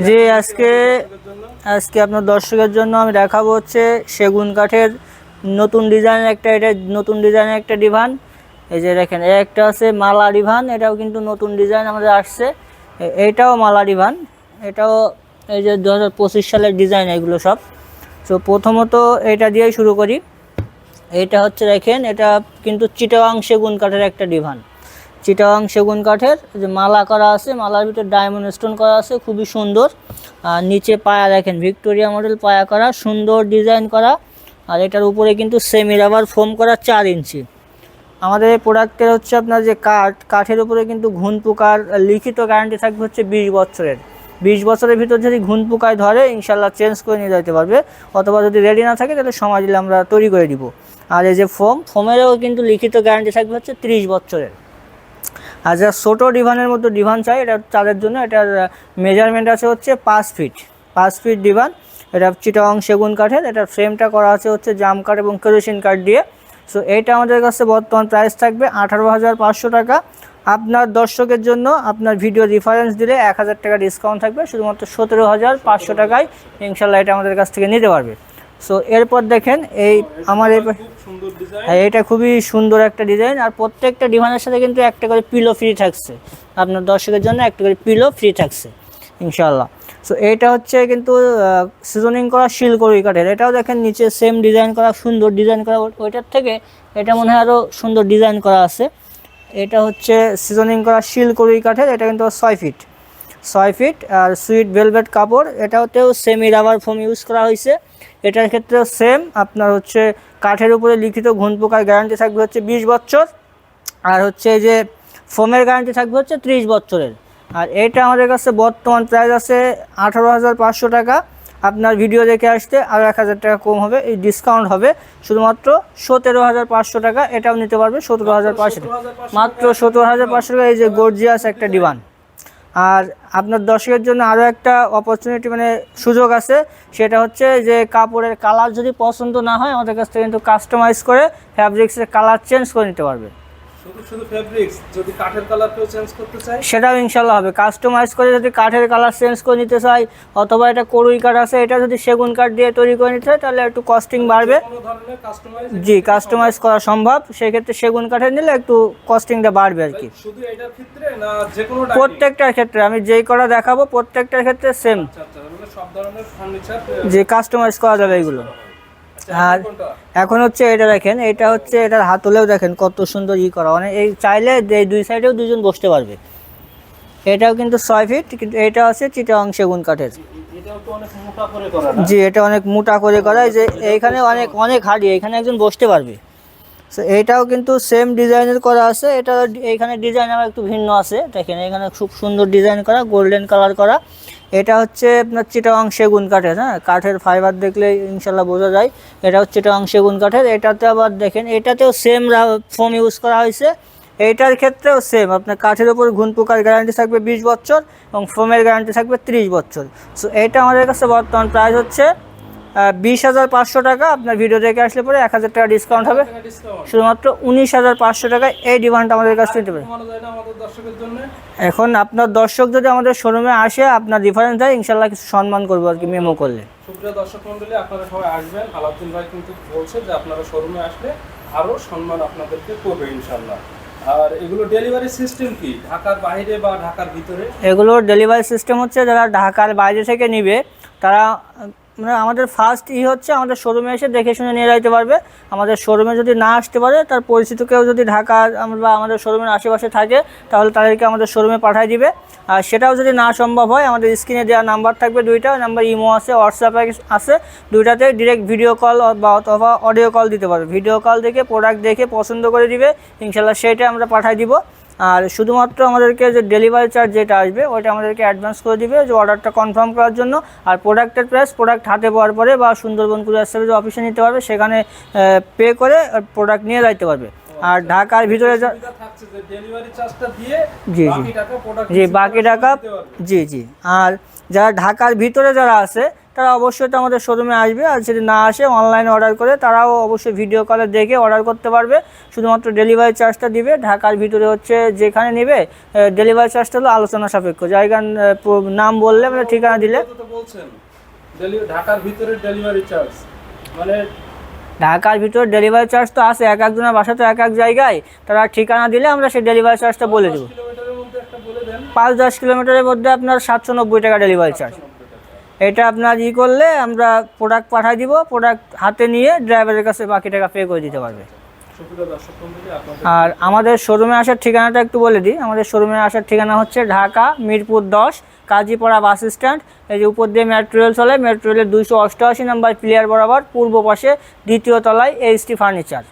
জি আজকে আজকে আপনার দর্শকের জন্য আমি দেখাবো হচ্ছে সেগুন কাঠের নতুন ডিজাইনের একটা এটা নতুন ডিজাইনের একটা ডিভান এই যে দেখেন একটা আছে মালা ডিভান এটাও কিন্তু নতুন ডিজাইন আমাদের আসছে। এ- এইটাও মালা ডিভান এটাও এই যে দু হাজার পঁচিশ সালের ডিজাইন এগুলো সব। তো প্রথমত এটা দিয়েই শুরু করি। এইটা হচ্ছে দেখেন এটা কিন্তু চিটাগাং সেগুন কাঠের একটা ডিভান চিটাগাং সেগুন কাঠের, যে মালা করা আছে, মালার ভিতরে ডায়মন্ড স্টোন করা আছে, খুবই সুন্দর। আর নিচে পায়া দেখেন ভিক্টোরিয়া মডেল পায়া করা, সুন্দর ডিজাইন করা। আর এটার উপরে কিন্তু সেমি রাবার ফোম করা চার ইঞ্চি। আমাদের এই প্রোডাক্টের হচ্ছে আপনার যে কাঠ, কাঠের উপরে কিন্তু ঘুন পোকার লিখিত গ্যারান্টি থাকবে হচ্ছে বিশ বছরের। বিশ বছরের ভিতর যদি ঘুন পোকায় ধরে ইনশাল্লাহ চেঞ্জ করে নিয়ে যেতে পারবে। অথবা যদি রেডি না থাকে, তাহলে সময় দিলে আমরা তৈরি করে দিব। আর এই যে ফোম ফোমেরও কিন্তু লিখিত গ্যারান্টি থাকবে হচ্ছে ত্রিশ বছরের। আর যা ছোটো ডিভানের মতো ডিভান চাই, এটা তাদের জন্য এটার মেজারমেন্ট আছে হচ্ছে পাঁচ ফিট পাঁচ ফিট ডিভান এটা চিটাং সেগুন কাঠের এটার ফ্রেমটা করা আছে হচ্ছে জাম কাঠ এবং কেরোসিন কাঠ দিয়ে। সো এইটা আমাদের কাছে বর্তমান প্রাইস থাকবে আঠারো হাজার পাঁচশো টাকা। আপনার দর্শকের জন্য আপনার ভিডিও রেফারেন্স দিলে এক হাজার টাকা ডিসকাউন্ট থাকবে, শুধুমাত্র সতেরো হাজার পাঁচশো টাকায় ইনশাল্লাহ এটা আমাদের কাছ থেকে নিতে পারবে। সো এরপর দেখেন, এই আমার হ্যাঁ এটা খুবই সুন্দর একটা ডিজাইন আর প্রত্যেকটা ডিজাইনের সাথে কিন্তু একটা করে পিলো ফ্রি থাকছে। আপনার দর্শকের জন্য একটা করে পিলো ফ্রি থাকছে ইনশাল্লাহ সো এইটা হচ্ছে কিন্তু সিজনিং করা শিলকড়ি কাঠের। এটাও দেখেন নিচে সেম ডিজাইন করা, সুন্দর ডিজাইন করা। ওইটার থেকে এটা মনে হয় আরও সুন্দর ডিজাইন করা আছে। এটা হচ্ছে সিজনিং করা শিলকড়ি কাঠের, এটা কিন্তু ছয় ফিট ছয় ফিট আর সুইট ভেলভেট কাপড়, এটাতেও সেমি রাবার ফোম ইউজ করা হয়েছে। এটার ক্ষেত্রেও সেম আপনার হচ্ছে কাঠের উপরে লিখিত ঘুন পোকার গ্যারান্টি থাকবে হচ্ছে বিশ বছর আর হচ্ছে যে ফোমের গ্যারান্টি থাকবে হচ্ছে ত্রিশ বছরের। আর এটা আমাদের কাছে বর্তমান প্রাইস আছে আঠারো হাজার পাঁচশো টাকা। আপনার ভিডিও দেখে আসতে আরও এক হাজার টাকা কম হবে, এই ডিসকাউন্ট হবে শুধুমাত্র সতেরো হাজার পাঁচশো টাকা, এটাও নিতে পারবে সতেরো হাজার পাঁচশো মাত্র সতেরো হাজার পাঁচশো টাকা এই যে গর্জিয়াস একটা ডিমান্ড আর আপনার দর্শকের জন্য আরও একটা অপরচুনিটি মানে সুযোগ আছে। সেটা হচ্ছে যে কাপড়ের কালার যদি পছন্দ না হয়, আমাদের কাছ থেকে কিন্তু কাস্টমাইজ করে ফ্যাব্রিক্সের কালার চেঞ্জ করে নিতে পারবে। শুধু শুধু ফেব্রিক্স যদি কাঠের কালার কেউ চেঞ্জ করতে চায়? সেটাও ইনশাল্লাহ হবে। কাস্টমাইজ করে যদি কাঠের কালার চেঞ্জ করে নিতে চাই অথবা এটা করুই কাঠ আছে এটা যদি সেগুন কাঠ দিয়ে তৈরি করে নিতে হয় তাহলে একটু কস্টিং বাড়বে। জি কাস্টমাইজ করা সম্ভব। সেক্ষেত্রে সেগুন কাঠের নিলে একটু কস্টিংটা বাড়বে আর কি। শুধু এটার ক্ষেত্রে না যে কোনো প্রত্যেকটার ক্ষেত্রে আমি যেই করা দেখাবো প্রত্যেকটার ক্ষেত্রে সেম আচ্ছা আচ্ছা সব ধরনের ফার্নিচার যে কাস্টমাইজ করা যাবে এগুলো। আর এখন হচ্ছে এটা দেখেন এটা হচ্ছে এটার হাতলেও দেখেন কত সুন্দর ই করা। মানে এই চাইলে এই দুই সাইডেও দুজন বসতে পারবে। এটাও কিন্তু ছয় ফিট কিন্তু এটা আছে অংশে সেগুন কাঠের। জি এটা অনেক মোটা করে করা। এই যে এইখানে অনেক অনেক হাড়ি এখানে একজন বসতে পারবে। সো এইটাও কিন্তু সেম ডিজাইনের করা আছে। এটা এইখানে ডিজাইন আমার একটু ভিন্ন আছে। দেখেন, এখানে খুব সুন্দর ডিজাইন করা গোল্ডেন কালার করা। এটা হচ্ছে আপনার চিটাং সেগুন কাঠের হ্যাঁ? কাঠের ফাইবার দেখলে ইনশাল্লাহ বোঝা যায়। এটা হচ্ছে চিটাং সেগুন কাঠের। এটাতে আবার দেখেন, এটাতেও সেম ফোম ইউজ করা হয়েছে। এইটার ক্ষেত্রেও সেম আপনার কাঠের ওপর ঘুন পোকার গ্যারান্টি থাকবে বিশ বছর এবং ফোমের গ্যারান্টি থাকবে ত্রিশ বছর। সো এটা আমাদের কাছে বর্তমান প্রাইস হচ্ছে বিশ হাজার পাঁচশো টাকা আপনার ভিডিও দেখে আসলে পরে এক হাজার টাকা ডিসকাউন্ট হবে। শুধুমাত্র উনিশ হাজার পাঁচশো টাকায় এই ডিমান্ড আমাদের কাছে নিতে পারে এখন আপনার দর্শক যদি আমাদের শোরুমে আসে আপনার রেফারেন্স দেয় ইনশাল্লাহ কিছু সম্মান করব আর কি মেমো করলে। সুপ্রিয় দর্শক মন্ডলী আপনারা সবাই আসবেন। আলাউদ্দিন ভাই কিন্তু বলছে যে আপনারা শোরুমে আসলে আরও সম্মান আপনাদেরকে করবে ইনশাল্লাহ আর এগুলো ডেলিভারি সিস্টেম কি? ঢাকার বাইরে বা ঢাকার ভিতরে? এগুলোর ডেলিভারি সিস্টেম হচ্ছে যারা ঢাকার বাইরে থেকে নিবে তারা আমাদের ফার্স্ট ই হচ্ছে আমাদের শোরুমে এসে দেখে শুনে নিয়ে যাইতে পারবে। আমাদের শোরুমে যদি না আসতে পারে, তার পরিচিত কেউ যদি ঢাকা বা আমাদের শোরুমের আশেপাশে থাকে, তাহলে তাদেরকে আমাদের শোরুমে পাঠিয়ে দিবে। আর সেটাও যদি না সম্ভব হয়, আমাদের স্ক্রিনে দেওয়া নাম্বার থাকবে দুইটা নাম্বার ইমো আছে হোয়াটসঅ্যাপ আছে, দুইটাতে ডিরেক্ট ভিডিও কল বা অথবা অডিও কল দিতে পারবে। ভিডিও কল দেখে প্রোডাক্ট দেখে, পছন্দ করে দিবে ইনশাল্লাহ সেইটা আমরা পাঠিয়ে দিব। আর শুধুমাত্র আমাদেরকে যে ডেলিভারি চার্জ যেটা আসবে ওইটা আমাদেরকে অ্যাডভান্স করে দিবে যে অর্ডারটা কনফার্ম করার জন্য। আর প্রোডাক্টের প্রাইস প্রোডাক্ট হাতে পাওয়ার পরে বা সুন্দরবন কুরিয়ার সার্ভিস অফিসে নিতে পারবে সেখানে পে করে প্রোডাক্ট নিয়ে যাইতে পারবে। আর ঢাকার ভিতরে জি, জি। বাকি টাকা প্রোডাক্ট জি বাকি টাকা জি জি। আর যারা ঢাকার ভিতরে যারা আছে তারা অবশ্যই তো আমাদের শোরুমে আসবে। আর যদি না আসে অনলাইনে অর্ডার করে তারাও অবশ্যই ভিডিও কলে দেখে অর্ডার করতে পারবে। শুধুমাত্র ডেলিভারি চার্জটা দিবে। ঢাকার ভিতরে হচ্ছে যেখানে নেবে ডেলিভারি চার্জটা হলো আলোচনা সাপেক্ষ। জায়গার নাম বললে মানে ঠিকানা দিলে। ঢাকার ভিতরে ডেলিভারি চার্জ মানে ঢাকার ভিতরে ডেলিভারি চার্জ তো আছে এক একজনের বাসা তো এক এক জায়গায়। তারা ঠিকানা দিলে আমরা সেই ডেলিভারি চার্জটা বলে দেবো। পাঁচ দশ কিলোমিটারের মধ্যে আপনার সাতশো নব্বই টাকা ডেলিভারি চার্জ এটা আপনার ই করলে আমরা প্রোডাক্ট পাঠিয়ে দিব প্রোডাক্ট হাতে নিয়ে ড্রাইভারের কাছে বাকি টাকা পে করে দিতে পারবে। আর আমাদের শোরুমে আসার ঠিকানাটা একটু বলে দিই। আমাদের শোরুমে আসার ঠিকানা হচ্ছে ঢাকা মিরপুর দশ কাজীপাড়া বাস স্ট্যান্ড। এই যে উপর দিয়ে মেট্রো রেল চলে মেট্রো রেলের দুইশো অষ্টআশি নাম্বার প্লেয়ার বরাবর পূর্ব পাশে দ্বিতীয় তলায় এইচটি ফার্নিচার